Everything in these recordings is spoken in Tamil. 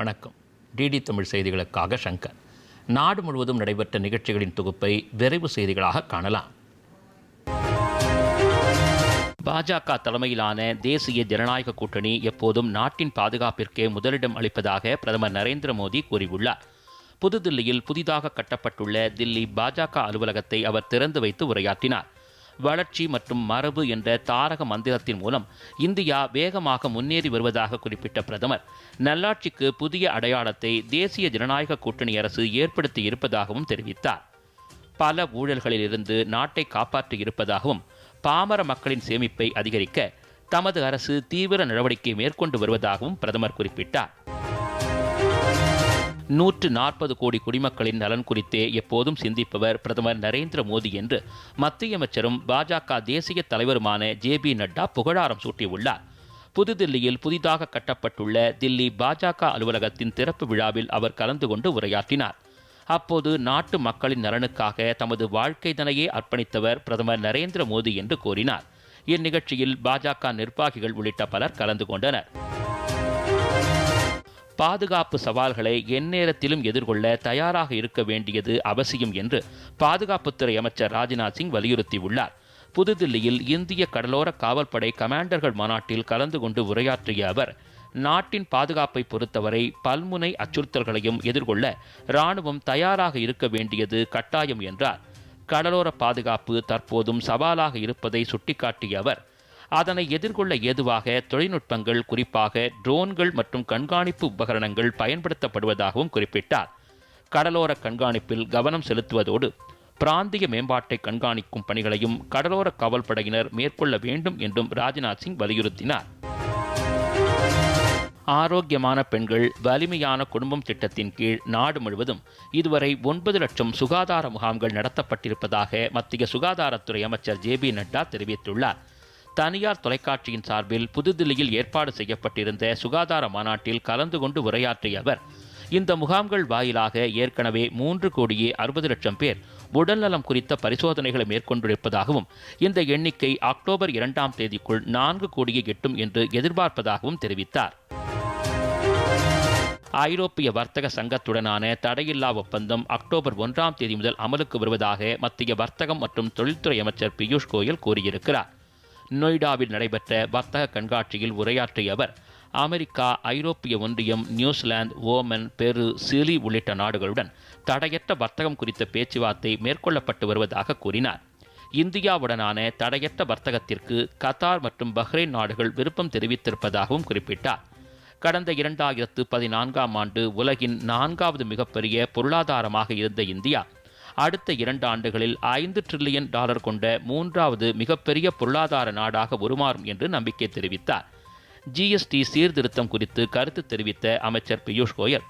வணக்கம். டிடி தமிழ் செய்திகளுக்காக சங்கர். நாடு முழுவதும் நடைபெற்ற நிகழ்ச்சிகளின் தொகுப்பை விரைவு செய்திகளாக காணலாம். பாஜக தலைமையிலான தேசிய ஜனநாயக கூட்டணி எப்போதும் நாட்டின் பாதுகாப்பிற்கே முதலிடம் அளிப்பதாக பிரதமர் நரேந்திர மோடி கூறியுள்ளார். புதுதில்லியில் புதிதாக கட்டப்பட்டுள்ள தில்லி பாஜக அலுவலகத்தை அவர் திறந்து வைத்து உரையாற்றினார். வளர்ச்சி மற்றும் மரபு என்ற தாரக மந்திரத்தின் மூலம் இந்தியா வேகமாக முன்னேறி வருவதாக குறிப்பிட்ட பிரதமர். நல்லாட்சிக்கு புதிய அடையாளத்தை தேசிய ஜனநாயக கூட்டணி அரசு ஏற்படுத்தி இருப்பதாகவும் தெரிவித்தார். பல ஊழல்களிலிருந்து நாட்டை காப்பாற்றி இருப்பதாகவும் பாமர மக்களின் சேமிப்பை அதிகரிக்க தமது அரசு தீவிர நடவடிக்கை மேற்கொண்டு வருவதாகவும் பிரதமர் குறிப்பிட்டார். நூற்று நாற்பது கோடி குடிமக்களின் நலன் குறித்தே எப்போதும் சிந்திப்பவர் பிரதமர் நரேந்திர மோடி என்று மத்திய அமைச்சரும் பாஜக தேசிய தலைவருமான ஜே பி நட்டா புகழாரம் சூட்டியுள்ளார். புதுதில்லியில் புதிதாக கட்டப்பட்டுள்ள தில்லி பாஜக அலுவலகத்தின் திறப்பு விழாவில் அவர் கலந்து கொண்டு உரையாற்றினார். அப்போது நாட்டு மக்களின் நலனுக்காக தமது வாழ்க்கை தனையே அர்ப்பணித்தவர் பிரதமர் நரேந்திர மோடி என்று கூறினார். இந்நிகழ்ச்சியில் பாஜக நிர்வாகிகள் உள்ளிட்ட பலர் கலந்து கொண்டனர். பாதுகாப்பு சவால்களை எந்நேரத்திலும் எதிர்கொள்ள தயாராக இருக்க வேண்டியது அவசியம் என்று பாதுகாப்புத்துறை அமைச்சர் ராஜ்நாத் சிங் வலியுறுத்தியுள்ளார். புதுதில்லியில் இந்திய கடலோர காவல்படை கமாண்டர்கள் மாநாட்டில் கலந்து கொண்டு உரையாற்றிய அவர் நாட்டின் பாதுகாப்பை பொறுத்தவரை பல்முனை அச்சுறுத்தல்களையும் எதிர்கொள்ள இராணுவம் தயாராக இருக்க வேண்டியது கட்டாயம் என்றார். கடலோர பாதுகாப்பு தற்போதும் சவாலாக இருப்பதை சுட்டிக்காட்டிய அவர் அதனை எதிர்கொள்ள ஏதுவாக தொழில்நுட்பங்கள் குறிப்பாக ட்ரோன்கள் மற்றும் கண்காணிப்பு உபகரணங்கள் பயன்படுத்தப்படுவதாகவும் குறிப்பிட்டார். கடலோர கண்காணிப்பில் கவனம் செலுத்துவதோடு பிராந்திய மேம்பாட்டை கண்காணிக்கும் பணிகளையும் கடலோர காவல்படையினர் மேற்கொள்ள வேண்டும் என்றும் ராஜ்நாத் சிங் வலியுறுத்தினார். ஆரோக்கியமான பெண்கள் வலிமையான குடும்பம் திட்டத்தின் கீழ் நாடு முழுவதும் இதுவரை ஒன்பது லட்சம் சுகாதார முகாம்கள் நடத்தப்பட்டிருப்பதாக மத்திய சுகாதாரத்துறை அமைச்சர் ஜே பி நட்டா தெரிவித்துள்ளார். தனியார் தொலைக்காட்சியின் சார்பில் புதுதில்லியில் ஏற்பாடு செய்யப்பட்டிருந்த சுகாதார மாநாட்டில் கலந்து கொண்டு உரையாற்றிய அவர் இந்த முகாம்கள் வாயிலாக ஏற்கனவே மூன்று கோடியே அறுபது லட்சம் பேர் உடல்நலம் குறித்த பரிசோதனைகளை மேற்கொண்டிருப்பதாகவும் இந்த எண்ணிக்கை அக்டோபர் இரண்டாம் தேதிக்குள் நான்கு கோடியை எட்டும் என்று எதிர்பார்ப்பதாகவும் தெரிவித்தார். ஐரோப்பிய வர்த்தக சங்கத்துடனான தடையில்லா ஒப்பந்தம் அக்டோபர் ஒன்றாம் தேதி முதல் அமலுக்கு வருவதாக மத்திய வர்த்தகம் மற்றும் தொழில்துறை அமைச்சர் பியூஷ் கோயல் கூறியிருக்கிறார். நொய்டாவில் நடைபெற்ற வர்த்தக கண்காட்சியில் உரையாற்றிய அவர் அமெரிக்கா ஐரோப்பிய ஒன்றியம் நியூசிலாந்து ஓமன் பெரு சிலி உள்ளிட்ட நாடுகளுடன் தடையற்ற வர்த்தகம் குறித்த பேச்சுவார்த்தை மேற்கொள்ளப்பட்டு வருவதாக கூறினார். இந்தியாவுடனான தடையற்ற வர்த்தகத்திற்கு கத்தார் மற்றும் பஹ்ரைன் நாடுகள் விருப்பம் தெரிவித்திருப்பதாகவும் குறிப்பிட்டார். கடந்த இரண்டாயிரத்து பதினான்காம் ஆண்டு உலகின் நான்காவது மிகப்பெரிய பொருளாதாரமாக இருந்த இந்தியா அடுத்த இரண்டு ஆண்டுகளில் ஐந்து டிரில்லியன் டாலர் கொண்ட மூன்றாவது மிகப்பெரிய பொருளாதார நாடாக உருமாறும் என்று நம்பிக்கை தெரிவித்தார். ஜிஎஸ்டி சீர்திருத்தம் குறித்து கருத்து தெரிவித்த அமைச்சர் பியூஷ் கோயல்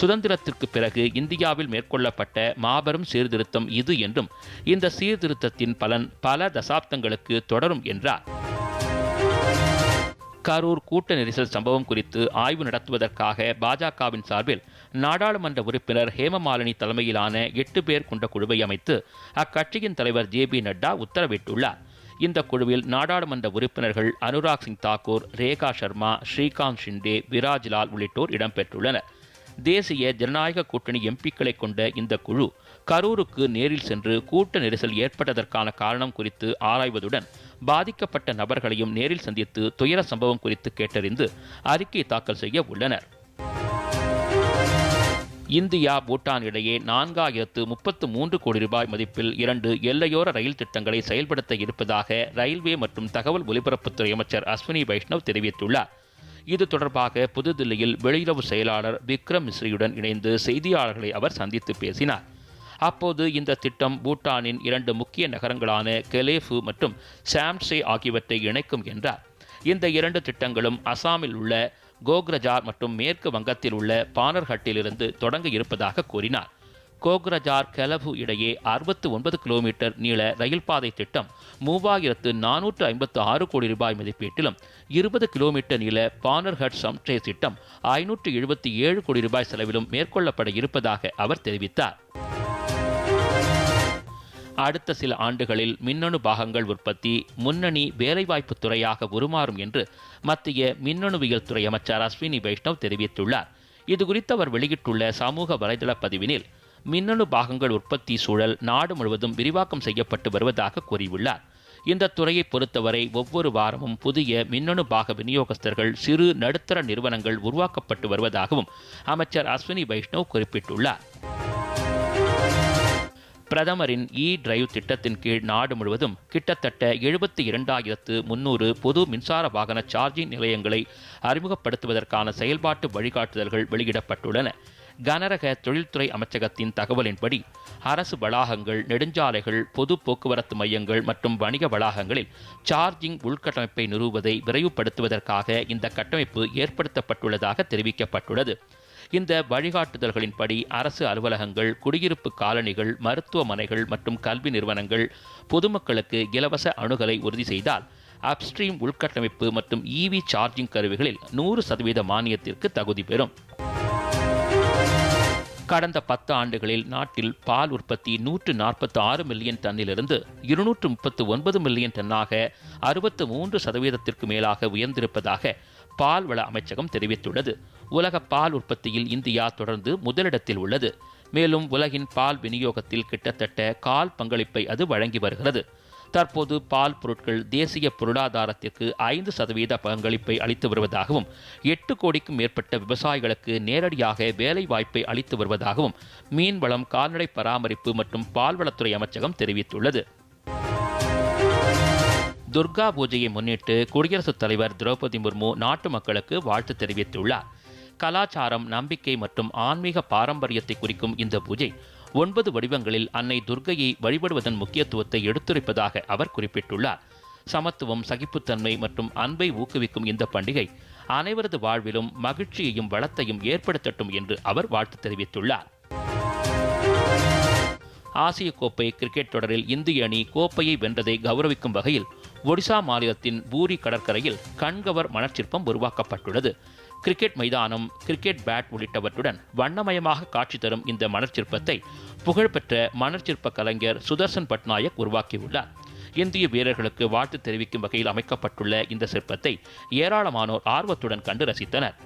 சுதந்திரத்திற்கு பிறகு இந்தியாவில் மேற்கொள்ளப்பட்ட மாபெரும் சீர்திருத்தம் இது என்றும் இந்த சீர்திருத்தத்தின் பலன் பல தசாப்தங்களுக்கு தொடரும் என்றார். கரூர் கூட்ட நெரிசல் சம்பவம் குறித்து ஆய்வு நடத்துவதற்காக பாஜகவின் சார்பில் நாடாளுமன்ற உறுப்பினர் ஹேமமாலினி தலைமையிலான எட்டு பேர் கொண்ட குழுவை அமைத்து அக்கட்சியின் தலைவர் ஜே பி நட்டா உத்தரவிட்டுள்ளார். இந்த குழுவில் நாடாளுமன்ற உறுப்பினர்கள் அனுராக் சிங் தாக்கூர் ரேகா சர்மா ஸ்ரீகாந்த் ஷிண்டே விராஜ்லால் உள்ளிட்டோர் இடம்பெற்றுள்ளனர். தேசிய ஜனநாயக கூட்டணி எம்பிக்களை கொண்ட இந்த குழு கரூருக்கு நேரில் சென்று கூட்ட நெரிசல் ஏற்பட்டதற்கான காரணம் குறித்து ஆராய்வதுடன் பாதிக்கப்பட்ட நபர்களையும் நேரில் சந்தித்து துயர சம்பவம் குறித்து கேட்டறிந்து அறிக்கை தாக்கல் செய்ய உள்ளனர். இந்தியா பூட்டான் இடையே நான்காயிரத்து முப்பத்து மூன்று கோடி ரூபாய் மதிப்பில் இரண்டு எல்லையோர ரயில் திட்டங்களை செயல்படுத்த இருப்பதாக ரயில்வே மற்றும் தகவல் ஒலிபரப்புத்துறை அமைச்சர் அஸ்வினி வைஷ்ணவ் தெரிவித்துள்ளார். இது தொடர்பாக புதுதில்லியில் வெளியுறவு செயலாளர் விக்ரம் மிஸ்ரியுடன் இணைந்து செய்தியாளர்களை அவர் சந்தித்து பேசினார். அப்போது இந்த திட்டம் பூட்டானின் இரண்டு முக்கிய நகரங்களான கெலேஃபு மற்றும் சாம்சே ஆகியவற்றை இணைக்கும் என்றார். இந்த இரண்டு திட்டங்களும் அசாமில் உள்ள கோக்ரஜார் மற்றும் மேற்கு வங்கத்தில் உள்ள பானர்ஹட்டிலிருந்து தொடங்க இருப்பதாக கூறினார். கோக்ரஜார் கெலபு இடையே அறுபத்து ஒன்பது கிலோமீட்டர் நீள ரயில் பாதை திட்டம் மூவாயிரத்து நானூற்று ஐம்பத்து ஆறு கோடி ரூபாய் மதிப்பீட்டிலும் இருபது கிலோமீட்டர் நீள பானர்ஹட் சம்ட்ரே திட்டம் ஐநூற்று எழுபத்தி ஏழு கோடி ரூபாய் செலவிலும் மேற்கொள்ளப்பட இருப்பதாக அவர் தெரிவித்தார். அடுத்த சில ஆண்டுகளில் மின்னணு பாகங்கள் உற்பத்தி முன்னணி வேலைவாய்ப்பு துறையாக உருமாறும் என்று மத்திய மின்னணுவியல் துறை அமைச்சர் அஸ்வினி வைஷ்ணவ் தெரிவித்துள்ளார். இதுகுறித்து அவர் வெளியிட்டுள்ள சமூக வலைதள பதிவினில் மின்னணு பாகங்கள் உற்பத்தி சூழல் நாடு முழுவதும் விரிவாக்கம் செய்யப்பட்டு வருவதாக கூறியுள்ளார். இந்த துறையை பொறுத்தவரை ஒவ்வொரு வாரமும் புதிய மின்னணு பாக விநியோகஸ்தர்கள் சிறு நடுத்தர நிறுவனங்கள் உருவாக்கப்பட்டு வருவதாகவும் அமைச்சர் அஸ்வினி வைஷ்ணவ் குறிப்பிட்டுள்ளார். பிரதமரின் இ டிரைவ் திட்டத்தின் கீழ் நாடு முழுவதும் கிட்டத்தட்ட எழுபத்தி இரண்டாயிரத்து முன்னூறு பொது மின்சார வாகன சார்ஜிங் நிலையங்களை அறிமுகப்படுத்துவதற்கான செயல்பாட்டு வழிகாட்டுதல்கள் வெளியிடப்பட்டுள்ளன. கனரக தொழில்துறை அமைச்சகத்தின் தகவலின்படி அரசு வளாகங்கள் நெடுஞ்சாலைகள் பொது போக்குவரத்து மையங்கள் மற்றும் வணிக வளாகங்களில் சார்ஜிங் உள்கட்டமைப்பை நிறுவுவதை விரைவுபடுத்துவதற்காக இந்த கட்டமைப்பு ஏற்படுத்தப்பட்டுள்ளதாக தெரிவிக்கப்பட்டுள்ளது. இந்த வழிகாட்டுதல்களின்படி அரசு அலுவலகங்கள் குடியிருப்பு காலனிகள் மருத்துவமனைகள் மற்றும் கல்வி நிறுவனங்கள் பொதுமக்களுக்கு இலவச அணுகலை உறுதி செய்தால் அப்ஸ்ட்ரீம் உள்கட்டமைப்பு மற்றும் இவி சார்ஜிங் கருவிகளில் நூறு சதவீத மானியத்திற்கு தகுதி பெறும். கடந்த பத்து ஆண்டுகளில் நாட்டில் பால் உற்பத்தி நூற்று நாற்பத்தி ஆறு மில்லியன் டன்னிலிருந்து இருநூற்று முப்பத்து ஒன்பது மில்லியன் டன்னாக அறுபத்து மூன்று சதவீதத்திற்கு மேலாக உயர்ந்திருப்பதாக பால் வள அமைச்சகம் தெரிவித்துள்ளது. உலக பால் உற்பத்தியில் இந்தியா தொடர்ந்து முதலிடத்தில் உள்ளது. மேலும் உலகின் பால் விநியோகத்தில் கிட்டத்தட்ட கால் பங்களிப்பை அது வழங்கி வருகிறது. தற்போது பால் பொருட்கள் தேசிய பொருளாதாரத்திற்கு ஐந்து சதவீத பங்களிப்பை அளித்து வருவதாகவும் எட்டு கோடிக்கும் மேற்பட்ட விவசாயிகளுக்கு நேரடியாக வேலை வாய்ப்பை அளித்து வருவதாகவும் மீன்வளம் கால்நடை பராமரிப்பு மற்றும் பால்வளத்துறை அமைச்சகம் தெரிவித்துள்ளது. துர்கா பூஜையை முன்னிட்டு குடியரசுத் தலைவர் திரௌபதி முர்மு நாட்டு மக்களுக்கு வாழ்த்து தெரிவித்துள்ளார். கலாச்சாரம் நம்பிக்கை மற்றும் ஆன்மீக பாரம்பரியத்தை குறிக்கும் இந்த பூஜை ஒன்பது வடிவங்களில் அன்னை துர்கையை வழிபடுவதன் முக்கியத்துவத்தை எடுத்துரைப்பதாக அவர் குறிப்பிட்டுள்ளார். சமத்துவம் சகிப்புத்தன்மை மற்றும் அன்பை ஊக்குவிக்கும் இந்த பண்டிகை அனைவரது வாழ்விலும் மகிழ்ச்சியையும் வளத்தையும் ஏற்படுத்தட்டும் என்று அவர் வாழ்த்து தெரிவித்துள்ளார். ஆசிய கோப்பை கிரிக்கெட் தொடரில் இந்திய அணி கோப்பையை வென்றதை கௌரவிக்கும் வகையில் ஒடிசா மாநிலத்தின் பூரி கடற்கரையில் கண்கவர் மணற்சிற்பம் உருவாக்கப்பட்டுள்ளது. கிரிக்கெட் மைதானம் கிரிக்கெட் பேட் உள்ளிட்டவற்றுடன் வண்ணமயமாக காட்சி தரும் இந்த மணற்சிற்பத்தை புகழ்பெற்ற மணற்சிற்ப கலைஞர் சுதர்சன் பட்நாயக் உருவாக்கியுள்ளார். இந்திய வீரர்களுக்கு வாழ்த்து தெரிவிக்கும் வகையில் அமைக்கப்பட்டுள்ள இந்த சிற்பத்தை ஏராளமானோர் ஆர்வத்துடன் கண்டு ரசித்தனர்.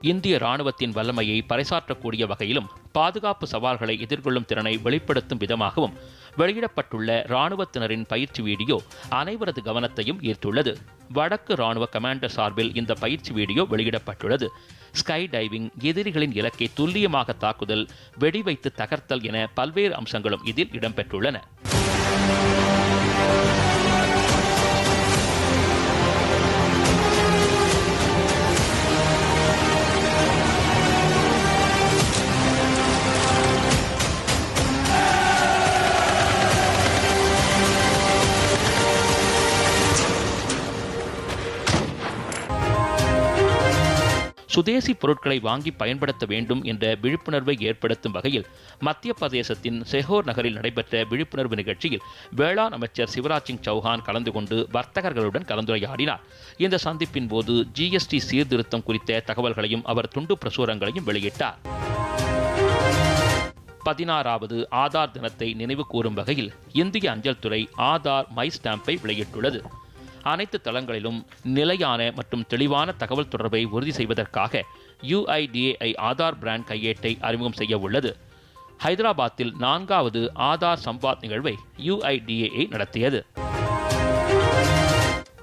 இந்திய ராணுவத்தின் வல்லமையை பறைசாற்றக்கூடிய வகையிலும் பாதுகாப்பு சவால்களை எதிர்கொள்ளும் திறனை வெளிப்படுத்தும் விதமாகவும் வெளியிடப்பட்டுள்ள ராணுவத்தினரின் பயிற்சி வீடியோ அனைவரது கவனத்தையும் ஈர்த்துள்ளது. வடக்கு ராணுவ கமாண்டர் சார்பில் இந்த பயிற்சி வீடியோ வெளியிடப்பட்டுள்ளது. ஸ்கை டைவிங் எதிரிகளின் இலக்கை துல்லியமாக தாக்குதல் வெடிவைத்து தகர்த்தல் என பல்வேறு அம்சங்களும் இதில் இடம்பெற்றுள்ளன. சுதேசி பொருட்களை வாங்கி பயன்படுத்த வேண்டும் என்ற விழிப்புணர்வை ஏற்படுத்தும் வகையில் மத்திய பிரதேசத்தின் செஹோர் நகரில் நடைபெற்ற விழிப்புணர்வு நிகழ்ச்சியில் வேளாண் அமைச்சர் சிவராஜ் சிங் சௌஹான் கலந்து கொண்டு வர்த்தகர்களுடன் கலந்துரையாடினார். இந்த சந்திப்பின் போது ஜிஎஸ்டி சீர்திருத்தம் குறித்த தகவல்களையும் அவர் துண்டு பிரசுரங்களையும் வெளியிட்டார். பதினாறாவது ஆதார் தினத்தை நினைவு கூறும் வகையில் இந்திய அஞ்சல் துறை ஆதார் மை ஸ்டாம்பை வெளியிட்டுள்ளது. அனைத்து தளங்களிலும் நிலையான மற்றும் தெளிவான தகவல் தொடர்பை உறுதி செய்வதற்காக யுஐடிஏஐ ஆதார் பிராண்ட் கையேட்டை அறிமுகம் செய்ய உள்ளது. ஹைதராபாத்தில் நான்காவது ஆதார் சம்பாத் நிகழ்வை யுஐடிஏஐ நடத்தியது.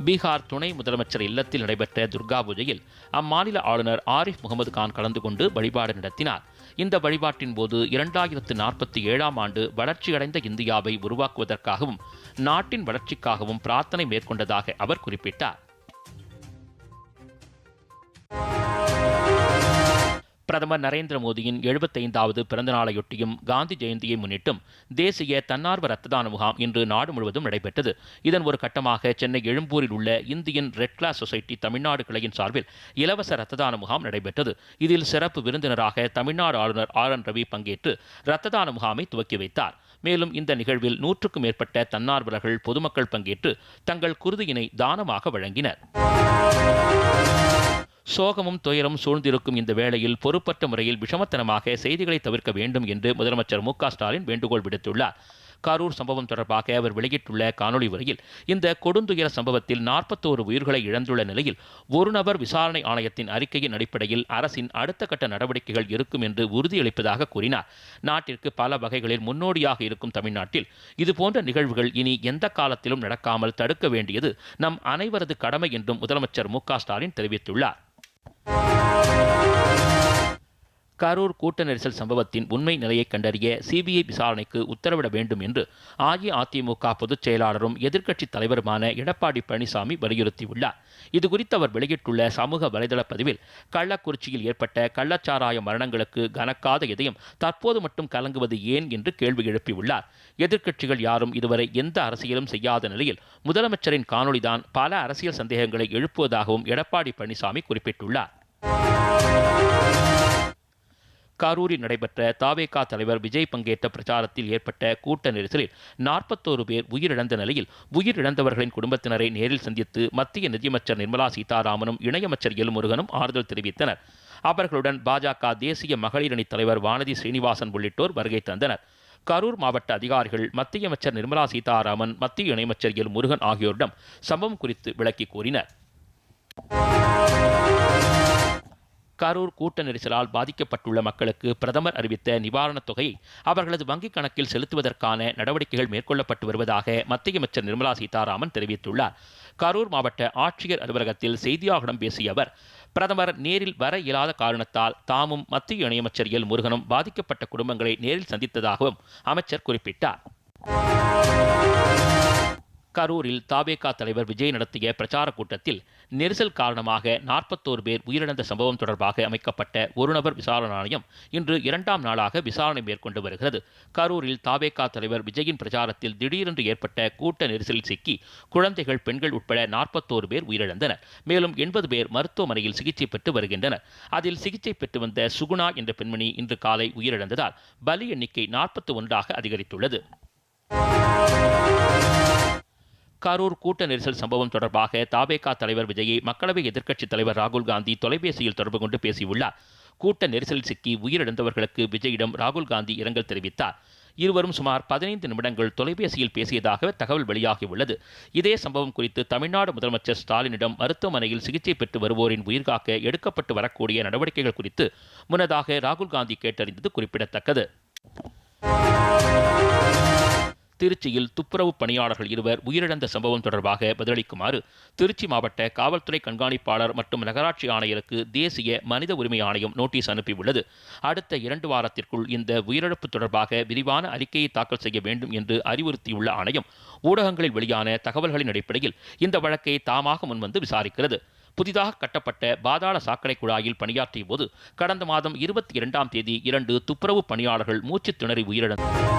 பீகார் துணை முதலமைச்சர் இல்லத்தில் நடைபெற்ற துர்கா பூஜையில் அம்மாநில ஆளுநர் ஆரிஃப் முகமது கான் கலந்து கொண்டு வழிபாடு நடத்தினார். இந்த வழிபாட்டின் போது இரண்டாயிரத்து நாற்பத்தி ஏழாம் ஆண்டு வளர்ச்சியடைந்த இந்தியாவை உருவாக்குவதற்காகவும் நாட்டின் வளர்ச்சிக்காகவும் பிரார்த்தனை மேற்கொண்டதாக அவர் குறிப்பிட்டார். பிரதமர் நரேந்திர மோடியின் எழுபத்தைந்தாவது பிறந்தநாளையொட்டியும் காந்தி ஜெயந்தியை முன்னிட்டும் தேசிய தன்னார்வ ரத்ததான முகாம் இன்று நாடு முழுவதும் நடைபெற்றது. இதன் ஒரு கட்டமாக சென்னை எழும்பூரில் உள்ள Indian Red Cross Society Tamil Nadu கிளையின் சார்பில் இலவச ரத்ததான முகாம் நடைபெற்றது. இதில் சிறப்பு விருந்தினராக தமிழ்நாடு ஆளுநர் ஆர் என் ரவி பங்கேற்று ரத்ததான முகாமை துவக்கி வைத்தார். மேலும் இந்த நிகழ்வில் நூற்றுக்கும் மேற்பட்ட தன்னார்வலர்கள் பொதுமக்கள் பங்கேற்று தங்கள் குருதியினை தானமாக வழங்கினர். சோகமும் துயரம் சூழ்ந்திருக்கும் இந்த வேளையில் பொறுப்பற்ற முறையில் விஷமத்தனமாக செய்திகளை தவிர்க்க வேண்டும் என்று முதலமைச்சர் மு ஸ்டாலின் வேண்டுகோள் விடுத்துள்ளார். கரூர் சம்பவம் தொடர்பாக அவர் வெளியிட்டுள்ள காணொலி உரையில் இந்த கொடுந்துயர சம்பவத்தில் நாற்பத்தோரு உயிர்களை இழந்துள்ள நிலையில் ஒரு நபர் விசாரணை ஆணையத்தின் அறிக்கையின் அடிப்படையில் அரசின் அடுத்த கட்ட நடவடிக்கைகள் இருக்கும் என்று உறுதியளிப்பதாக கூறினார். நாட்டிற்கு பல வகைகளில் முன்னோடியாக இருக்கும் தமிழ்நாட்டில் இதுபோன்ற நிகழ்வுகள் இனி எந்த காலத்திலும் நடக்காமல் தடுக்க வேண்டியது நம் அனைவரது கடமை என்றும் முதலமைச்சர் மு ஸ்டாலின் தெரிவித்துள்ளார். Thank you. கரூர் கூட்ட நெரிசல் சம்பவத்தின் உண்மை நிலையை கண்டறிய சிபிஐ விசாரணைக்கு உத்தரவிட வேண்டும் என்று அஇஅதிமுக பொதுச் செயலாளரும் எதிர்க்கட்சித் தலைவருமான எடப்பாடி பழனிசாமி வலியுறுத்தியுள்ளார். இதுகுறித்து அவர் வெளியிட்டுள்ள சமூக வலைதள பதிவில் கள்ளக்குறிச்சியில் ஏற்பட்ட கள்ளச்சாராய மரணங்களுக்கு கனக்காத இதயம் தற்போது மட்டும் கலங்குவது ஏன் என்று கேள்வி எழுப்பியுள்ளார். எதிர்க்கட்சிகள் யாரும் இதுவரை எந்த அரசியலும் செய்யாத நிலையில் முதலமைச்சரின் காணொலிதான் பல அரசியல் சந்தேகங்களை எழுப்புவதாகவும் எடப்பாடி பழனிசாமி குறிப்பிட்டுள்ளார். கரூரில் நடைபெற்ற தாவேகா தலைவர் விஜய் பங்கேற்ற பிரச்சாரத்தில் ஏற்பட்ட கூட்ட நெரிசலில் நாற்பத்தோரு பேர் உயிரிழந்த நிலையில் உயிரிழந்தவர்களின் குடும்பத்தினரை நேரில் சந்தித்து மத்திய நிதியமைச்சர் நிர்மலா சீதாராமனும் இணையமைச்சர் எல் முருகனும் ஆறுதல் தெரிவித்தனர். அவர்களுடன் பாஜக தேசிய மகளிர் அணி தலைவர் வானதி ஸ்ரீனிவாசன் உள்ளிட்டோர் வருகை தந்தனர். கரூர் மாவட்ட அதிகாரிகள் மத்திய அமைச்சர் நிர்மலா சீதாராமன் மத்திய இணையமைச்சர் எல் முருகன் ஆகியோரிடம் சம்பவம் குறித்து விளக்கி கூறினர். கரூர் கூட்ட நெரிசலால் பாதிக்கப்பட்டுள்ள மக்களுக்கு பிரதமர் அறிவித்த நிவாரணத் தொகையை அவர்களது வங்கிக் கணக்கில் செலுத்துவதற்கான நடவடிக்கைகள் மேற்கொள்ளப்பட்டு வருவதாக மத்திய அமைச்சர் நிர்மலா சீதாராமன் தெரிவித்துள்ளார். கரூர் மாவட்ட ஆட்சியர் அலுவலகத்தில் செய்தியாளர்களிடம் பேசிய அவர் பிரதமர் நேரில் வர இயலாத காரணத்தால் தாமும் மத்திய இணையமைச்சர் எல். முருகனும் பாதிக்கப்பட்ட குடும்பங்களை நேரில் சந்தித்ததாகவும் அமைச்சர் குறிப்பிட்டார். கரூரில் தாபேகா தலைவர் விஜய் நடத்திய பிரச்சார கூட்டத்தில் நெரிசல் காரணமாக நாற்பத்தோரு பேர் உயிரிழந்த சம்பவம் தொடர்பாக அமைக்கப்பட்ட ஒருநபர் விசாரணை ஆணையம் இன்று இரண்டாம் நாளாக விசாரணை மேற்கொண்டு வருகிறது. கரூரில் தாவேகா தலைவர் விஜயின் பிரச்சாரத்தில் திடீரென்று ஏற்பட்ட கூட்ட நெரிசலில் சிக்கி குழந்தைகள் பெண்கள் உட்பட நாற்பத்தோரு பேர் உயிரிழந்தனர். மேலும் எண்பது பேர் மருத்துவமனையில் சிகிச்சை பெற்று வருகின்றனர். அதில் சிகிச்சை பெற்று வந்த சுகுணா என்ற பெண்மணி இன்று காலை உயிரிழந்ததால் பலி எண்ணிக்கை நாற்பத்தி ஒன்றாக அதிகரித்துள்ளது. கரூர் கூட்ட நெரிசல் சம்பவம் தொடர்பாக தாபேகா தலைவர் விஜயை மக்களவை எதிர்க்கட்சித் தலைவர் ராகுல் காந்தி தொலைபேசியில் தொடர்பு கொண்டு பேசியுள்ளார். கூட்ட நெரிசலில் சிக்கி உயிரிழந்தவர்களுக்கு விஜயிடம் ராகுல் காந்தி இரங்கல் தெரிவித்தார். இருவரும் சுமார் பதினைந்து நிமிடங்கள் தொலைபேசியில் பேசியதாக தகவல் வெளியாகியுள்ளது. இதே சம்பவம் குறித்து தமிழ்நாடு முதலமைச்சர் ஸ்டாலினிடம் மருத்துவமனையில் சிகிச்சை பெற்று வருவோரின் உயிர்காக்க எடுக்கப்பட்டு வரக்கூடிய நடவடிக்கைகள் குறித்து முன்னதாக ராகுல் காந்தி கேட்டறிந்தது குறிப்பிடத்தக்கது. திருச்சியில் துப்புரவு பணியாளர்கள் இருவர் உயிரிழந்த சம்பவம் தொடர்பாக பதிலளிக்குமாறு திருச்சி மாவட்ட காவல்துறை கண்காணிப்பாளர் மற்றும் நகராட்சி ஆணையருக்கு தேசிய மனித உரிமை ஆணையம் நோட்டீஸ் அனுப்பியுள்ளது. அடுத்த இரண்டு வாரத்திற்குள் இந்த உயிரிழப்பு தொடர்பாக விரிவான அறிக்கையை தாக்கல் செய்ய வேண்டும் என்று அறிவுறுத்தியுள்ள ஆணையம் ஊடகங்களில் வெளியான தகவல்களின் அடிப்படையில் இந்த வழக்கை தாமாக முன்வந்து விசாரிக்கிறது. புதிதாக கட்டப்பட்ட பாதாள சாக்கடை குழாயில் பணியாற்றிய போது கடந்த மாதம் இருபத்தி இரண்டாம் தேதி இரண்டு துப்புரவு பணியாளர்கள் மூச்சு திணறி உயிரிழந்தனர்.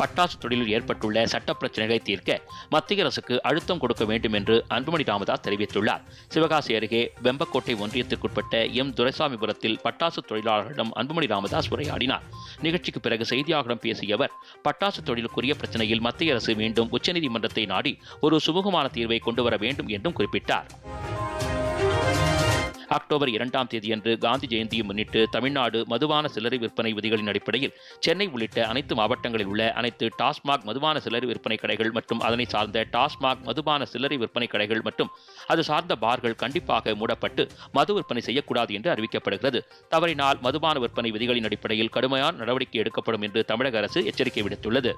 பட்டாசு தொழிலில் ஏற்பட்டுள்ள சட்ட பிரச்சனைகளை தீர்க்க மத்திய அரசுக்கு அழுத்தம் கொடுக்க வேண்டும் என்று அன்புமணி ராமதாஸ் தெரிவித்துள்ளார். சிவகாசி அருகே வெம்பக்கோட்டை ஒன்றியத்திற்குட்பட்ட எம். துரைசாமிபுரத்தில் பட்டாசு தொழிலாளர்களிடம் அன்புமணி ராமதாஸ் உரையாடினார். நிகழ்ச்சிக்கு பிறகு செய்தியாளர்களிடம் பேசிய அவர் பட்டாசு தொழிலுக்குரிய பிரச்சனையில் மத்திய அரசு மீண்டும் உச்சநீதிமன்றத்தை நாடி ஒரு சுமூகமான தீர்வை கொண்டு வர வேண்டும் என்றும் குறிப்பிட்டார். அக்டோபர் இரண்டாம் தேதியன்று காந்தி ஜெயந்தியை முன்னிட்டு தமிழ்நாடு மதுபான சில்லறை விற்பனை விதிகளின் அடிப்படையில் சென்னை உள்ளிட்ட அனைத்து மாவட்டங்களில் உள்ள அனைத்து டாஸ்மாக் மதுபான சில்லறை விற்பனை கடைகள் மற்றும் அதனை சார்ந்த டாஸ்மாக் மதுபான சில்லறை விற்பனை கடைகள் மற்றும் அது சார்ந்த பார்கள் கண்டிப்பாக மூடப்பட்டு மது விற்பனை செய்யக்கூடாது என்று அறிவிக்கப்படுகிறது. தவறினால் மதுபான விற்பனை விதிகளின் அடிப்படையில் கடுமையான நடவடிக்கை எடுக்கப்படும் என்று தமிழக அரசு எச்சரிக்கை விடுத்துள்ளது.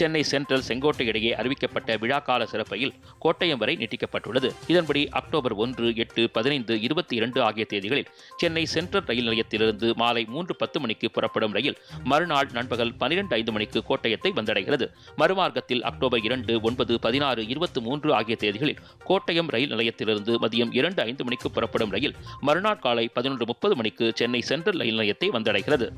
சென்னை சென்ட்ரல் செங்கோட்டை இடையே அறிவிக்கப்பட்ட விழாக்கால சிறப்பையில் கோட்டயம் வரை நீட்டிக்கப்பட்டுள்ளது. இதன்படி அக்டோபர் ஒன்று எட்டு பதினைந்து இருபத்தி இரண்டு ஆகிய தேதிகளில் சென்னை சென்ட்ரல் ரயில் நிலையத்திலிருந்து மாலை மூன்று பத்து மணிக்கு புறப்படும் ரயில் மறுநாள் நண்பகல் பனிரெண்டு ஐந்து மணிக்கு கோட்டயத்தை வந்தடைகிறது. மறுமார்க்கத்தில் அக்டோபர் இரண்டு ஒன்பது பதினாறு இருபத்தி மூன்று ஆகிய தேதிகளில் கோட்டயம் ரயில் நிலையத்திலிருந்து மதியம் இரண்டு ஐந்து மணிக்கு புறப்படும் ரயில் மறுநாள் காலை பதினொன்று முப்பது மணிக்கு சென்னை சென்ட்ரல் ரயில் நிலையத்தை வந்தடைகிறது.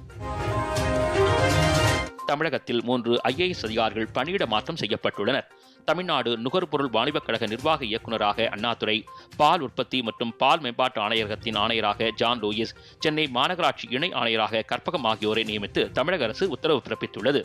தமிழகத்தில் மூன்று ஐஏஎஸ் அதிகாரிகள் பணியிட மாற்றம் செய்யப்பட்டுள்ளனர். தமிழ்நாடு நுகர்பொருள் வாணிபக் கழக நிர்வாக இயக்குநராக அண்ணாதுரை பால் உற்பத்தி மற்றும் பால் மேம்பாட்டு ஆணையரகத்தின் ஆணையராக ஜான் லூயிஸ் சென்னை மாநகராட்சி இணை ஆணையராக கற்பகம் ஆகியோரை நியமித்து தமிழக அரசு உத்தரவு பிறப்பித்துள்ளது.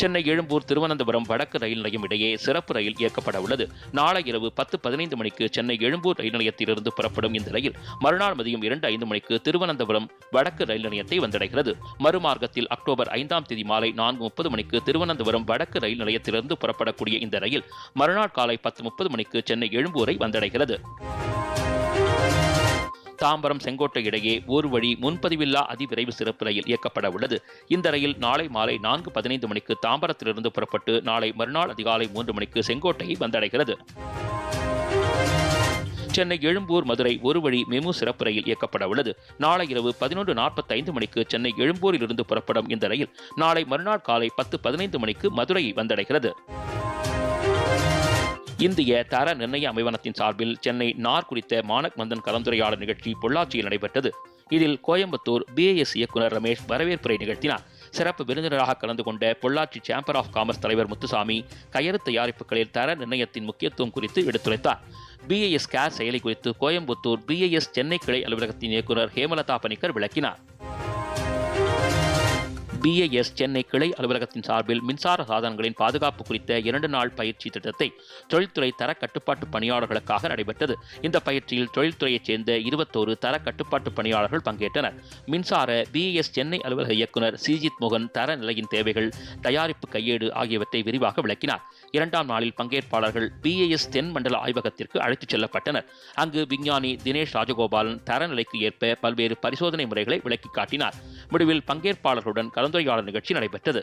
சென்னை எழும்பூர் திருவனந்தபுரம் வடக்கு ரயில் நிலையம் இடையே சிறப்பு ரயில் இயக்கப்பட உள்ளது. நாளை இரவு பத்து பதினைந்து மணிக்கு சென்னை எழும்பூர் ரயில் நிலையத்திலிருந்து புறப்படும் இந்த ரயில் மறுநாள் மதியம் இரண்டு ஐந்து மணிக்கு திருவனந்தபுரம் வடக்கு ரயில் நிலையத்தை வந்தடைகிறது. மறுமார்க்கத்தில் அக்டோபர் ஐந்தாம் தேதி மாலை நான்கு முப்பது மணிக்கு திருவனந்தபுரம் வடக்கு ரயில் நிலையத்திலிருந்து புறப்படக்கூடிய இந்த ரயில் மறுநாள் காலை பத்து முப்பது மணிக்கு சென்னை எழும்பூரை வந்தடைகிறது. தாம்பரம் செங்கோட்டை இடையே ஒரு வழி முன்பதிவில்லா அதிவிரைவு சிறப்பு ரயில் இயக்கப்பட உள்ளது. இந்த ரயில் நாளை மாலை நான்கு பதினைந்து மணிக்கு தாம்பரத்திலிருந்து புறப்பட்டு நாளை மறுநாள் அதிகாலை மூன்று மணிக்கு செங்கோட்டையை வந்தடைகிறது. சென்னை எழும்பூர் மதுரை ஒரு வழி மெமு சிறப்பு ரயில் இயக்கப்பட உள்ளது. நாளை இரவு பதினொன்று நாற்பத்தைந்து மணிக்கு சென்னை எழும்பூரில் இருந்து புறப்படும் இந்த ரயில் நாளை மறுநாள் காலை பத்து பதினைந்து மணிக்கு மதுரையை வந்தடைகிறது. இந்திய தர நிர்ணய அமைவனத்தின் சார்பில் சென்னை நார் குறித்த மாணக் மந்தன் கலந்துரையாடல் நிகழ்ச்சி பொள்ளாச்சியில் நடைபெற்றது. இதில் கோயம்புத்தூர் பிஏஎஸ் இயக்குனர் ரமேஷ் வரவேற்புரை நிகழ்த்தினார். சிறப்பு விருந்தினராக கலந்து கொண்ட பொள்ளாச்சி சேம்பர் ஆஃப் காமர்ஸ் தலைவர் முத்துசாமி கயறு தயாரிப்புகளில் தர நிர்ணயத்தின் முக்கியத்துவம் குறித்து எடுத்துரைத்தார். பிஏஎஸ் கேர் செயலி குறித்து கோயம்புத்தூர் பிஏஎஸ் சென்னை கிளை அலுவலகத்தின் இயக்குநர் ஹேமலதா பணிக்கர் விளக்கினார். பிஏஎஸ் சென்னை கிளை அலுவலகத்தின் சார்பில் மின்சார சாதனங்களின் பாதுகாப்பு குறித்த இரண்டு நாள் பயிற்சி திட்டத்தை தொழில்துறை தர கட்டுப்பாட்டு பணியாளர்களுக்காக நடைபெற்றது. இந்த பயிற்சியில் தொழில்துறையைச் சேர்ந்த இருபத்தோரு தர கட்டுப்பாட்டு பணியாளர்கள் பங்கேற்றனர். மின்சார பிஏஎஸ் சென்னை அலுவலக இயக்குனர் சிஜித் மோகன் தர நிலையின் தேவைகள் தயாரிப்பு கையேடு ஆகியவற்றை விரிவாக விளக்கினார். இரண்டாம் நாளில் பங்கேற்பாளர்கள் பிஏஎஸ் தென் மண்டல ஆய்வகத்திற்கு அழைத்துச் செல்லப்பட்டனர். அங்கு விஞ்ஞானி தினேஷ் ராஜகோபாலன் தரநிலைக்கு ஏற்ப பல்வேறு பரிசோதனை முறைகளை விளக்கி காட்டினார். முடிவில் பங்கேற்பாளர்களுடன் கலந்துரையாடல் நிகழ்ச்சி நடைபெற்றது.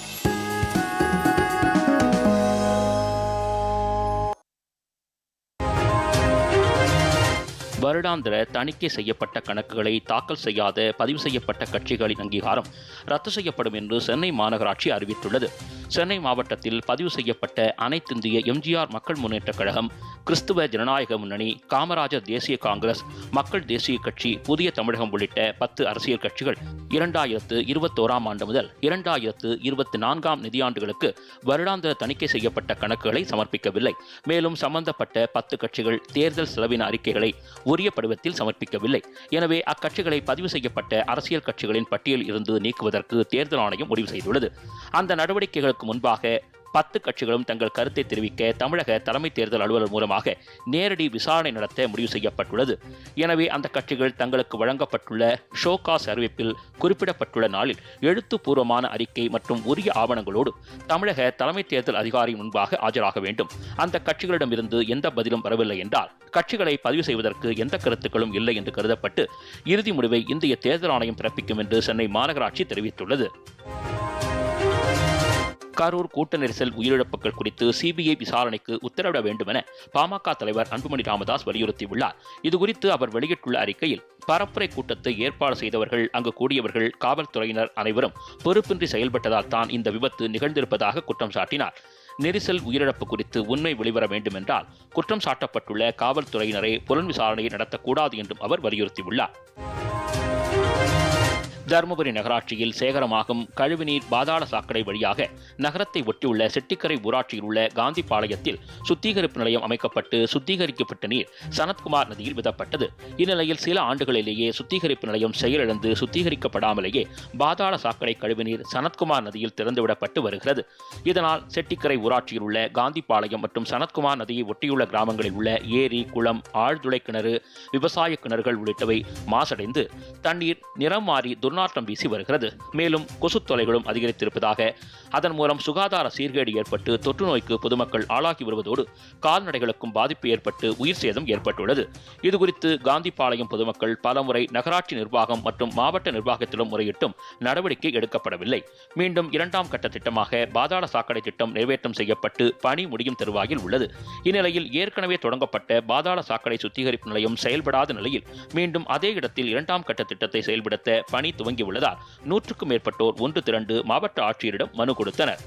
வருடாந்திர தணிக்கை செய்யப்பட்ட கணக்குகளை தாக்கல் செய்யாத பதிவு செய்யப்பட்ட கட்சிகளின் அங்கீகாரம் ரத்து செய்யப்படும் என்று சென்னை மாநகராட்சி அறிவித்துள்ளது. சென்னை மாவட்டத்தில் பதிவு செய்யப்பட்ட அனைத்திந்திய எம்ஜிஆர் மக்கள் முன்னேற்றக் கழகம் கிறிஸ்துவ ஜனநாயக முன்னணி காமராஜர் தேசிய காங்கிரஸ் மக்கள் தேசிய கட்சி புதிய தமிழகம் உள்ளிட்ட பத்து அரசியல் கட்சிகள் இரண்டாயிரத்து இருபத்தோராம் ஆண்டு முதல் இரண்டாயிரத்து இருபத்தி நான்காம் நிதியாண்டுகளுக்கு வருடாந்திர தணிக்கை செய்யப்பட்ட கணக்குகளை சமர்ப்பிக்கவில்லை. மேலும் சம்பந்தப்பட்ட பத்து கட்சிகள் தேர்தல் செலவின அறிக்கைகளை உரிய படிவத்தில் சமர்ப்பிக்கவில்லை. எனவே அக்கட்சிகளை பதிவு செய்யப்பட்ட அரசியல் கட்சிகளின் பட்டியலில் இருந்து நீக்குவதற்கு தேர்தல் ஆணையம் முடிவு செய்துள்ளது. அந்த நடவடிக்கைகளுக்கு முன்பாக பத்து கட்சிகளும் தங்கள் கருத்தை தெரிவிக்க தமிழக தலைமை தேர்தல் அலுவலர் மூலமாக நேரடி விசாரணை நடத்த முடிவு செய்யப்பட்டுள்ளது. எனவே அந்த கட்சிகள் தங்களுக்கு வழங்கப்பட்டுள்ள ஷோகாஸ் அறிவிப்பில் குறிப்பிடப்பட்டுள்ள நாளில் எழுத்துப்பூர்வமான அறிக்கை மற்றும் உரிய ஆவணங்களோடு தமிழக தலைமை தேர்தல் அதிகாரி முன்பாக ஆஜராக வேண்டும். அந்த கட்சிகளிடமிருந்து எந்த பதிலும் வரவில்லை என்றால் கட்சிகளை பதிவு செய்வதற்கு எந்த கருத்துக்களும் இல்லை என்று கருதப்பட்டு இறுதி முடிவை இந்திய தேர்தல் ஆணையம் பிறப்பிக்கும் என்று சென்னை மாநகராட்சி தெரிவித்துள்ளது. திருக்காரூர் கூட்ட நெரிசல் உயிரிழப்புகள் குறித்து சிபிஐ விசாரணைக்கு உத்தரவிட வேண்டும் என பாமக தலைவர் அன்புமணி ராமதாஸ் வலியுறுத்தியுள்ளார். இதுகுறித்து அவர் வெளியிட்டுள்ள அறிக்கையில் பரப்புரை கூட்டத்தை ஏற்பாடு செய்தவர்கள் அங்கு கூடியவர்கள் காவல்துறையினர் அனைவரும் பொறுப்பின்றி செயல்பட்டதால் தான் இந்த விபத்து நிகழ்ந்திருப்பதாக குற்றம் சாட்டினார். நெரிசல் உயிரிழப்பு குறித்து உண்மை வெளிவர வேண்டும் என்றால் குற்றம் சாட்டப்பட்டுள்ள காவல்துறையினரை புலன் விசாரணையை நடத்தக்கூடாது என்றும் அவர் வலியுறுத்தியுள்ளார். தருமபுரி நகராட்சியில் சேகரமாகும் கழிவுநீர் பாதாள சாக்கடை வழியாக நகரத்தை ஒட்டியுள்ள செட்டிக்கரை ஊராட்சியில் உள்ள காந்திபாளையத்தில் சுத்திகரிப்பு நிலையம் அமைக்கப்பட்டு சுத்திகரிக்கப்பட்ட நீர் சனத்குமார் நதியில் விதப்பட்டது இந்நிலையில் சில ஆண்டுகளிலேயே சுத்திகரிப்பு நிலையம் செயலிழந்து சுத்திகரிக்கப்படாமலேயே பாதாள சாக்கடை கழிவுநீர் சனத்குமார் நதியில் திறந்துவிடப்பட்டு வருகிறது. இதனால் செட்டிக்கரை ஊராட்சியில் உள்ள காந்திபாளையம் மற்றும் சனத்குமார் நதியை ஒட்டியுள்ள கிராமங்களில் உள்ள ஏரி குளம் ஆழ்துளை கிணறு விவசாய கிணறுகள் உள்ளிட்டவை மாசடைந்து தண்ணீர் நிறம் மாறி துர்நாற்றம் வீசி வருகிறது. மேலும் கொசு தொலைகளும் அதிகரித்திருப்பதாக அதன் மூலம் சுகாதார சீர்கேடு ஏற்பட்டு தொற்று நோய்க்கு பொதுமக்கள் ஆளாகி வருவதோடு கால்நடைகளுக்கும் பாதிப்பு ஏற்பட்டு உயிர் சேதம் ஏற்பட்டுள்ளது. இதுகுறித்து காந்திபாளையம் பொதுமக்கள் பலமுறை நகராட்சி நிர்வாகம் மற்றும் மாவட்ட நிர்வாகத்திலும் முறையிட்டும் நடவடிக்கை எடுக்கப்படவில்லை. மீண்டும் இரண்டாம் கட்ட திட்டமாக பாதாள சாக்கடை திட்டம் நிறைவேற்றம் செய்யப்பட்டு பணி முடியும் தருவாயில் உள்ளது. இந்நிலையில் ஏற்கனவே தொடங்கப்பட்ட பாதாள சாக்கடை சுத்திகரிப்பு நிலையம் செயல்படாத நிலையில் மீண்டும் அதே இடத்தில் இரண்டாம் கட்ட திட்டத்தை செயல்படுத்த பணி துவங்கியுள்ளதால் நூற்றுக்கும் மேற்பட்டோர் ஒன்று திரண்டு மாவட்ட ஆட்சியரிடம் மனு கொடுத்தனர்.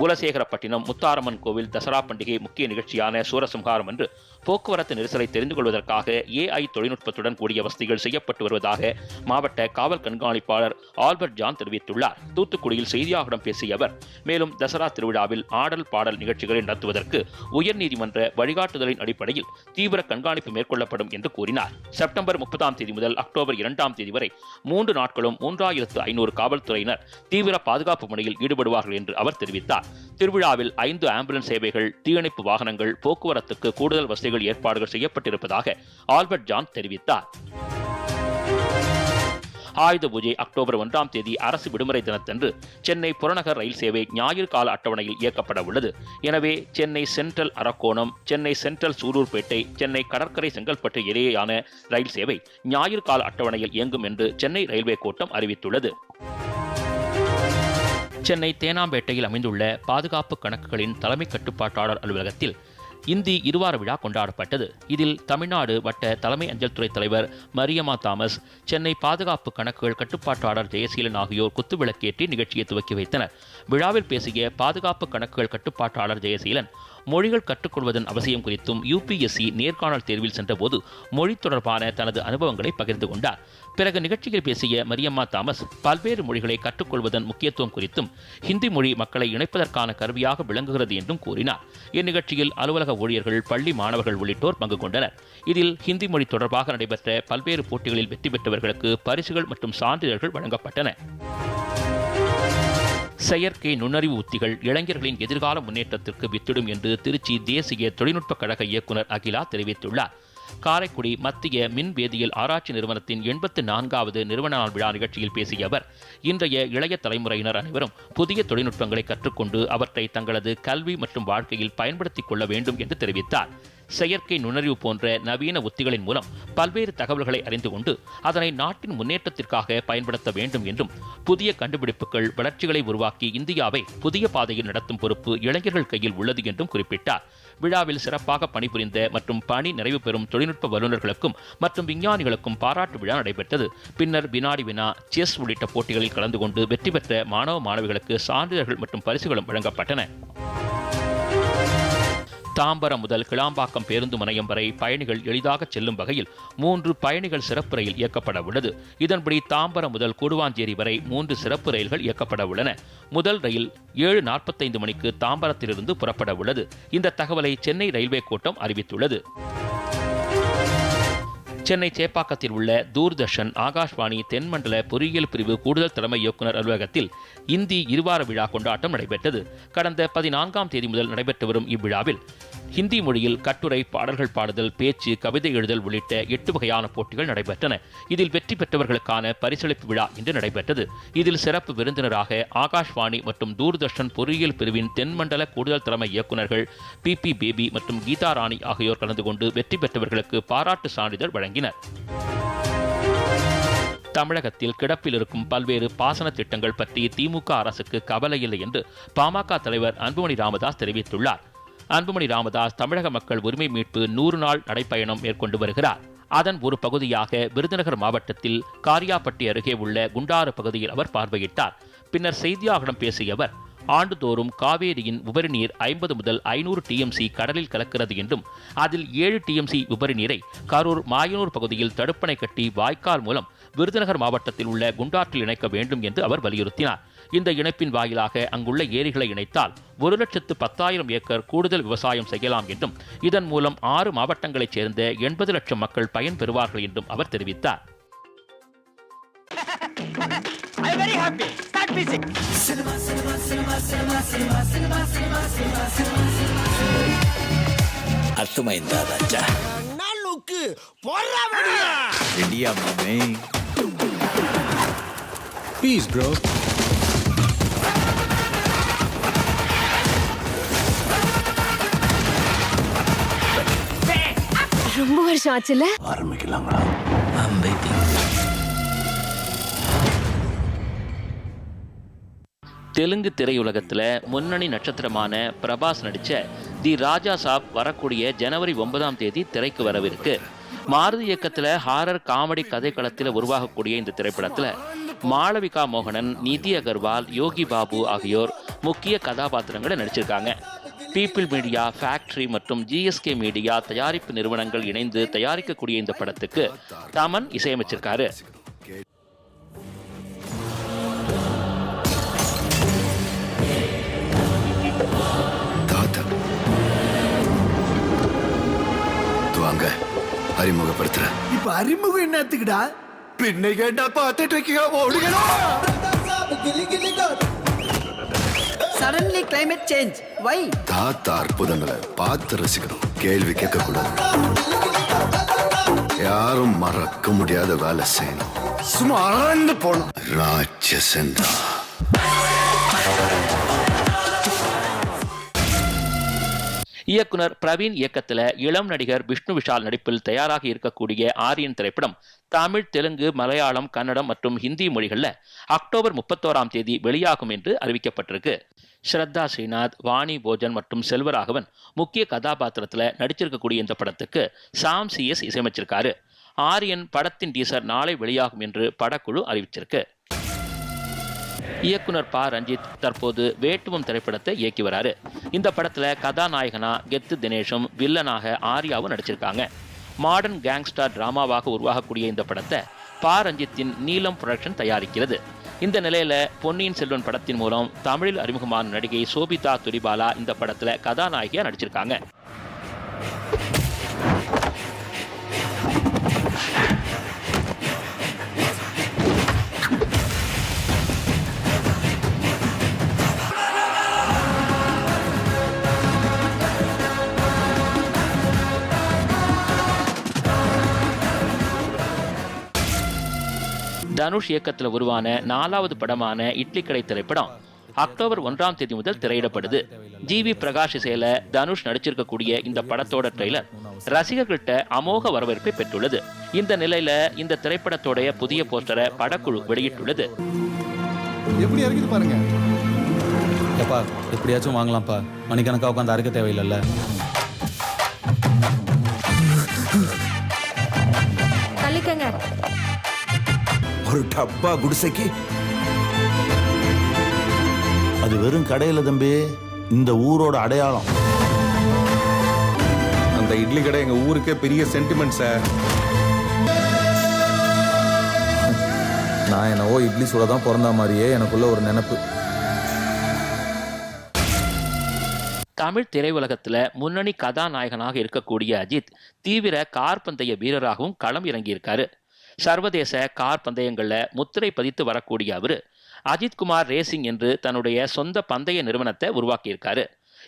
குலசேகரப்பட்டினம் முத்தாரம்மன் கோவில் தசரா பண்டிகை முக்கிய நிகழ்ச்சியான சூரசம்ஹாரம் என்று போக்குவரத்து நெரிசலை தெரிந்து கொள்வதற்காக ஏஐ தொழில்நுட்பத்துடன் கூடிய வசதிகள் செய்யப்பட்டு வருவதாக மாவட்ட காவல் கண்காணிப்பாளர் ஆல்பர்ட் ஜான் தெரிவித்துள்ளார். தூத்துக்குடியில் செய்தியாளர்களிடம் பேசிய அவர் மேலும் தசரா திருவிழாவில் ஆடல் பாடல் நிகழ்ச்சிகளை நடத்துவதற்கு உயர்நீதிமன்ற வழிகாட்டுதலின் அடிப்படையில் தீவிர கண்காணிப்பு மேற்கொள்ளப்படும் என்று கூறினார். செப்டம்பர் முப்பதாம் தேதி முதல் அக்டோபர் இரண்டாம் தேதி வரை மூன்று நாட்களும் மூன்றாயிரத்து ஐநூறு காவல்துறையினர் தீவிர பாதுகாப்பு பணியில் ஈடுபடுவார்கள் என்று அவர் தெரிவித்தார். திருவிழாவில் ஐந்து ஆம்புலன்ஸ் சேவைகள் தீயணைப்பு வாகனங்கள் போக்குவரத்துக்கு கூடுதல் வசதிகள் ஏற்பாடுகள் செய்யப்பட்டிருப்பதாக ஆல்பர்ட் ஜான் தெரிவித்தார். ஆயுத பூஜை அக்டோபர் ஒன்றாம் தேதி அரசு விடுமுறை தினத்தன்று சென்னை புறநகர் ரயில் சேவை ஞாயிறு கால அட்டவணையில் இயக்கப்பட உள்ளது. எனவே சென்னை சென்ட்ரல் அரக்கோணம் சென்னை சென்ட்ரல் சூலூர்பேட்டை சென்னை கடற்கரை செங்கல்பட்டு இடையேயான ரயில் சேவை ஞாயிறு கால அட்டவணையில் இயங்கும் என்று சென்னை ரயில்வே கோட்டம் அறிவித்துள்ளது. சென்னை தேனாம்பேட்டையில் அமைந்துள்ள பாதுகாப்பு கணக்குகளின் தலைமை கட்டுப்பாட்டாளர் அலுவலகத்தில் இந்தி இருவார விழா கொண்டாடப்பட்டது. இதில் தமிழ்நாடு வட்ட தலைமை அஞ்சல் துறை தலைவர் மரியம்மா தாமஸ் சென்னை பாதுகாப்பு கணக்குகள் கட்டுப்பாட்டாளர் ஜெயசீலன் ஆகியோர் குத்துவிளக்கேற்றி நிகழ்ச்சியை துவக்கி வைத்தனர். விழாவில் பேசிய பாதுகாப்பு கணக்குகள் கட்டுப்பாட்டாளர் ஜெயசீலன் மொழிகள் கற்றுக்கொள்வதன் அவசியம் குறித்தும் யுபிஎஸ்சி நேர்காணல் தேர்வில் சென்றபோது மொழி தொடர்பான தனது அனுபவங்களை பகிர்ந்து கொண்டார். பிறகு நிகழ்ச்சியில் பேசிய மரியம்மா தாமஸ் பல்வேறு மொழிகளை கற்றுக்கொள்வதன் முக்கியத்துவம் குறித்தும் ஹிந்தி மொழி மக்களை இணைப்பதற்கான கருவியாக விளங்குகிறது என்றும் கூறினார். இந்நிகழ்ச்சியில் அலுவலக ஊழியர்கள் பள்ளி மாணவர்கள் உள்ளிட்டோர் பங்கு கொண்டனர். இதில் ஹிந்தி மொழி தொடர்பாக நடைபெற்ற பல்வேறு போட்டிகளில் வெற்றி பெற்றவர்களுக்கு பரிசுகள் மற்றும் சான்றிதழ்கள் வழங்கப்பட்டன. செயற்கை நுண்ணறிவு உத்திகள் இளைஞர்களின் எதிர்கால முன்னேற்றத்திற்கு வித்திடும் என்று திருச்சி தேசிய தொழில்நுட்ப கழக இயக்குனர் அகிலா தெரிவித்துள்ளார். காரைக்குடி மத்திய மின் வேதியியல் ஆராய்ச்சி நிறுவனத்தின் எண்பத்து நான்காவது நிறுவன நாள் விழா நிகழ்ச்சியில் பேசிய அவர் இன்றைய இளைய தலைமுறையினர் அனைவரும் புதிய தொழில்நுட்பங்களை கற்றுக்கொண்டு அவற்றை தங்களது கல்வி மற்றும் வாழ்க்கையில் பயன்படுத்திக் கொள்ள வேண்டும் என்று தெரிவித்தார். செயற்கை நுண்ணறிவு போன்ற நவீன உத்திகளின் மூலம் பல்வேறு தகவல்களை அறிந்து கொண்டு அதனை நாட்டின் முன்னேற்றத்திற்காக பயன்படுத்த வேண்டும் என்றும் புதிய கண்டுபிடிப்புகள் வளர்ச்சிகளை உருவாக்கி இந்தியாவை புதிய பாதையில் நடத்தும் பொறுப்பு இளைஞர்கள் கையில் உள்ளது என்றும் குறிப்பிட்டார். விழாவில் சிறப்பாக பணிபுரிந்த மற்றும் பணி நிறைவு பெறும் தொழில்நுட்ப வல்லுநர்களுக்கும் மற்றும் விஞ்ஞானிகளுக்கும் பாராட்டு விழா நடைபெற்றது. பின்னர் வினாடி வினா செஸ் உள்ளிட்ட போட்டிகளில் கலந்து கொண்டு வெற்றி பெற்ற மாணவ மாணவிகளுக்கு சான்றிதழ்கள் மற்றும் பரிசுகளும் வழங்கப்பட்டன. தாம்பரம் முதல் கிளாம்பாக்கம் பேருந்து முனையம் வரை பயணிகள் எளிதாக செல்லும் வகையில் மூன்று பயணிகள் சிறப்பு ரயில் இயக்கப்பட உள்ளது. இதன்படி தாம்பரம் முதல் கூடுவாஞ்சேரி வரை மூன்று சிறப்பு ரயில்கள் இயக்கப்பட உள்ளன. முதல் ரயில் ஏழு நாற்பத்தைந்து மணிக்கு தாம்பரத்திலிருந்து புறப்பட உள்ளது. இந்த தகவலை சென்னை ரயில்வே கோட்டம் அறிவித்துள்ளது. சென்னை சேப்பாக்கத்தில் உள்ள தூர்தர்ஷன் ஆகாஷ்வாணி தென்மண்டல பொறியியல் பிரிவு கூடுதல் தலைமை இயக்குநர் அலுவலகத்தில் இந்தி இருவார விழா கொண்டாட்டம் நடைபெற்றது. கடந்த பதினான்காம் தேதி முதல் நடைபெற்று வரும் இவ்விழாவில் ஹிந்தி மொழியில் கட்டுரை பாடல்கள் பாடுதல் பேச்சு கவிதை எழுதல் உள்ளிட்ட எட்டு வகையான போட்டிகள் நடைபெற்றன. இதில் வெற்றி பெற்றவர்களுக்கான பரிசளிப்பு விழா இன்று நடைபெற்றது. இதில் சிறப்பு விருந்தினராக ஆகாஷ்வாணி மற்றும் தூர்தர்ஷன் பொறியியல் பிரிவின் தென்மண்டல கூடுதல் தலைமை இயக்குநர்கள் பி பி பேபி மற்றும் கீதா ராணி ஆகியோர் கலந்து கொண்டு வெற்றி பெற்றவர்களுக்கு பாராட்டு சான்றிதழ் வழங்கினர். தமிழகத்தில் கிடப்பில் இருக்கும் பல்வேறு பாசன திட்டங்கள் பற்றி திமுக அரசுக்கு கவலை இல்லை என்று பாமக தலைவர் அன்புமணி ராமதாஸ் தெரிவித்துள்ளார். அன்புமணி ராமதாஸ் தமிழக மக்கள் உரிமை மீட்பு நூறு நாள் நடைப்பயணம் மேற்கொண்டு வருகிறார். அதன் ஒரு பகுதியாக விருதுநகர் மாவட்டத்தில் காரியாப்பட்டி அருகே உள்ள குண்டாறு பகுதியில் அவர் பார்வையிட்டார். பின்னர் செய்தியாளர்களிடம் பேசிய அவர் ஆண்டுதோறும் காவேரியின் உபரி நீர் ஐம்பது முதல் ஐநூறு டிஎம்சி கடலில் கலக்கிறது என்றும் அதில் ஏழு டிஎம்சி உபரி நீரை கரூர் மாயனூர் பகுதியில் தடுப்பணை கட்டி வாய்க்கால் மூலம் விருதுநகர் மாவட்டத்தில் உள்ள குண்டாற்றில் இணைக்க வேண்டும் என்று அவர் வலியுறுத்தினார். இந்த இணைப்பின் வாயிலாக அங்குள்ள ஏரிகளை இணைத்தால் ஒரு லட்சத்து பத்தாயிரம் ஏக்கர் கூடுதல் விவசாயம் செய்யலாம் என்றும் இதன் மூலம் ஆறு மாவட்டங்களைச் சேர்ந்த எண்பது லட்சம் மக்கள் பயன்பெறுவார்கள் என்றும் அவர் தெரிவித்தார். I'm very வருஷம் ஆச்சுல ஆரம்பிக்கலாங்களா. தெலுங்கு திரையுலகத்தில் முன்னணி நட்சத்திரமான பிரபாஸ் நடித்த தி ராஜா சாப் வரக்கூடிய ஜனவரி ஒன்பதாம் தேதி திரைக்கு வரவிருக்கு. மாருதி இயக்கத்தில் ஹாரர் காமெடி கதைக்களத்தில் உருவாகக்கூடிய இந்த திரைப்படத்தில் மாளவிகா மோகனன் நிதி அகர்வால் யோகி பாபு ஆகியோர் முக்கிய கதாபாத்திரங்களை நடிச்சிருக்காங்க. பீப்பிள் மீடியா ஃபேக்டரி மற்றும் ஜிஎஸ்கே மீடியா தயாரிப்பு நிறுவனங்கள் இணைந்து தயாரிக்கக்கூடிய இந்த படத்துக்கு தமன் இசையமைச்சிருக்காரு வாங்க அறிமுகப்படுத்துற இப்ப அறிமுகம் என்னத்துக்குடா பின்னை கேட்டா பார்த்துட்டு இருக்கீங்க ஓடுகிறோம் சடன்லி கிளைமேட் சேஞ்ச் வை தாத்தா அற்புதங்களை பார்த்து ரசிக்கணும். கேள்வி கேட்க கூடாது யாரும் மறக்க முடியாத வேலை செய்யணும். சும்மா அரண்டு போனோம் ராட்சசன் இயக்குனர் பிரவீன் இயக்கத்தில் இளம் நடிகர் விஷ்ணு விஷால் நடிப்பில் தயாராக இருக்கக்கூடிய ஆரியன் திரைப்படம் தமிழ் தெலுங்கு மலையாளம் கன்னடம் மற்றும் ஹிந்தி மொழிகளில் அக்டோபர் முப்பத்தோராம் தேதி வெளியாகும் என்று அறிவிக்கப்பட்டிருக்கு. ஸ்ரத்தா ஸ்ரீநாத் வாணி போஜன் மற்றும் செல்வராகவன் முக்கிய கதாபாத்திரத்தில் நடிச்சிருக்கக்கூடிய இந்த படத்துக்கு சாம் சிஎஸ் இசையமைச்சிருக்காரு. ஆரியன் படத்தின் டீசர் நாளை வெளியாகும் என்று படக்குழு அறிவிச்சிருக்கு. இயக்குனர் ப. ரஞ்சித் தற்போது வேட்டுவம் திரைப்படத்தை இயக்கி வராரு. இந்த படத்துல கதாநாயகனா கெத்து தினேஷும் வில்லனாக ஆர்யாவும் நடிச்சிருக்காங்க. மாடர்ன் கேங்ஸ்டார் டிராமாவாக உருவாகக்கூடிய இந்த படத்தை ப. ரஞ்சித்தின் நீலம் புரொடக்ஷன் தயாரிக்கிறது. இந்த நிலையில பொன்னியின் செல்வன் படத்தின் மூலம் தமிழில் அறிமுகமான நடிகை சோபிதா துரிபாலா இந்த படத்துல கதாநாயகியா நடிச்சிருக்காங்க. தனுஷ் இயக்கத்தில் உருவான நாலாவது படமான இட்லி கடை திரைப்படம் அக்டோபர் ஒன்றாம் தேதி முதல் திரையிடப்படுது. ஜி வி பிரகாஷ் இசையில தனுஷ் நடிச்சிருக்கக்கூடிய இந்த படத்தோட ட்ரெய்லர் ரசிகர்கள்ட்ட அமோக வரவேற்பை பெற்றுள்ளது. இந்த நிலையில இந்த திரைப்படத்தோடைய புதிய போஸ்டரை படக்குழு வெளியிட்டுள்ளது. எப்படி இருக்குது பாருங்க. எப்பா எப்படியாச்சும் வாங்கலாம்ப்பா. மணிக்கணக்காக உட்காந்து அறுக்க தேவையில்லைல்ல. ஒரு டப்பா குடிசைக்கு. அது வெறும் கடையில் தம்பி இந்த ஊரோட அடையாளம். அந்த இட்லி கடை எங்க ஊருக்கே பெரிய சென்டிமெண்ட் சார் நான் என்னவோ இட்லி சுட தான் பிறந்த மாதிரியே எனக்குள்ள ஒரு நினைப்பு. தமிழ் திரையுலகத்துல முன்னணி கதாநாயகனாக இருக்கக்கூடிய அஜித் தீவிர கார் பந்தய வீரராகவும் களம் இறங்கியிருக்காரு. சர்வதேச கார் பந்தயங்களில் முத்திரை பதித்து வரக்கூடிய அவர் அஜித்குமார் ரேசிங் என்று தன்னுடைய சொந்த பந்தய நிறுவனத்தை உருவாக்கியிருக்காரு.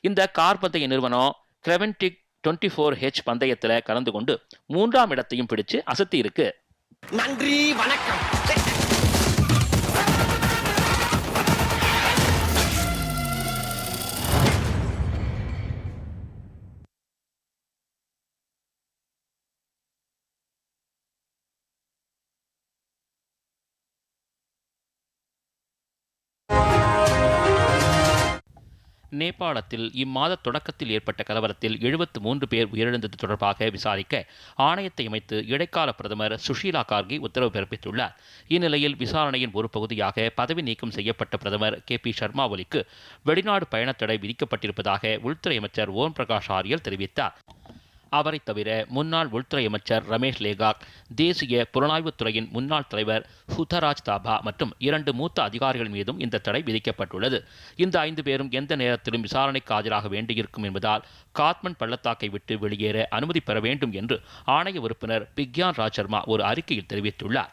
இந்த கார் பந்தய நிறுவனம் கிரெவன்டிக் டுவெண்ட்டி ஃபோர் ஹெச் பந்தயத்தில் கலந்து கொண்டு மூன்றாம் இடத்தையும் பிடிச்சு அசத்தி இருக்கு நன்றி வணக்கம். நேபாளத்தில் இம்மாத தொடக்கத்தில் ஏற்பட்ட கலவரத்தில் எழுபத்து மூன்று பேர் உயிரிழந்தது தொடர்பாக விசாரிக்க ஆணையத்தை அமைத்து இடைக்கால பிரதமர் சுஷீலா கார்கி உத்தரவு பிறப்பித்துள்ளார். இந்நிலையில் விசாரணையின் ஒரு பகுதியாக பதவி நீக்கம் செய்யப்பட்ட பிரதமர் கே பி சர்மா ஒலிக்கு வெளிநாடு பயணத்தடை விதிக்கப்பட்டிருப்பதாக உள்துறை அமைச்சர் ஓம் பிரகாஷ் ஆரியல் தெரிவித்தார். அவரை தவிர முன்னாள் உள்துறை அமைச்சர் ரமேஷ் லேகாக் தேசிய புலனாய்வுத் துறையின் முன்னாள் தலைவர் ஹுதராஜ் தாபா மற்றும் இரண்டு மூத்த அதிகாரிகள் மீதும் இந்த தடை விதிக்கப்பட்டுள்ளது. இந்த ஐந்து பேரும் எந்த நேரத்திலும் விசாரணைக்கு ஆஜராக வேண்டியிருக்கும் என்பதால் காத்மண்ட் பள்ளத்தாக்கை விட்டு வெளியேற அனுமதி பெற வேண்டும் என்று ஆணைய உறுப்பினர் பிக்யான் ராஜ் சர்மா ஒரு அறிக்கையில் தெரிவித்துள்ளார்.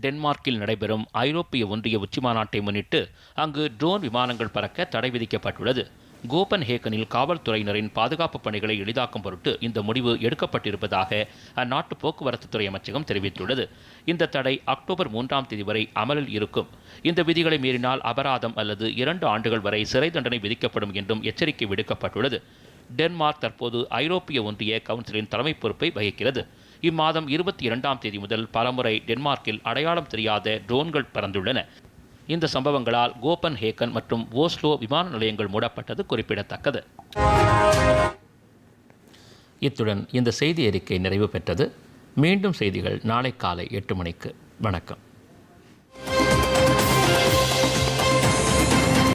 டென்மார்க்கில் நடைபெறும் ஐரோப்பிய ஒன்றிய உச்சிமாநாட்டை முன்னிட்டு அங்கு ட்ரோன் விமானங்கள் பறக்க தடை விதிக்கப்பட்டுள்ளது. கோபன் ஹேகனில் காவல்துறையினரின் பாதுகாப்பு பணிகளை எளிதாக்கும் பொருட்டு இந்த முடிவு எடுக்கப்பட்டிருப்பதாக அந்நாட்டு போக்குவரத்து துறை அமைச்சகம் தெரிவித்துள்ளது. இந்த தடை அக்டோபர் மூன்றாம் தேதி வரை அமலில் இருக்கும். இந்த விதிகளை மீறினால் அபராதம் அல்லது இரண்டு ஆண்டுகள் வரை சிறை தண்டனை விதிக்கப்படும் என்றும் எச்சரிக்கை விடுக்கப்பட்டுள்ளது. டென்மார்க் தற்போது ஐரோப்பிய ஒன்றிய கவுன்சிலின் தலைமை பொறுப்பை வகிக்கிறது. இம்மாதம் இருபத்தி இரண்டாம் தேதி முதல் பலமுறை டென்மார்க்கில் அடையாளம் தெரியாத ட்ரோன்கள் பறந்துள்ளன. இந்த சம்பவங்களால் கோபன் ஹேக்கன் மற்றும் ஓஸ்லோ விமான நிலையங்கள் மூடப்பட்டது குறிப்பிடத்தக்கது. இத்துடன் இந்த செய்தி அறிக்கை நிறைவு பெற்றது. மீண்டும் செய்திகள் நாளை காலை எட்டு மணிக்கு. வணக்கம்.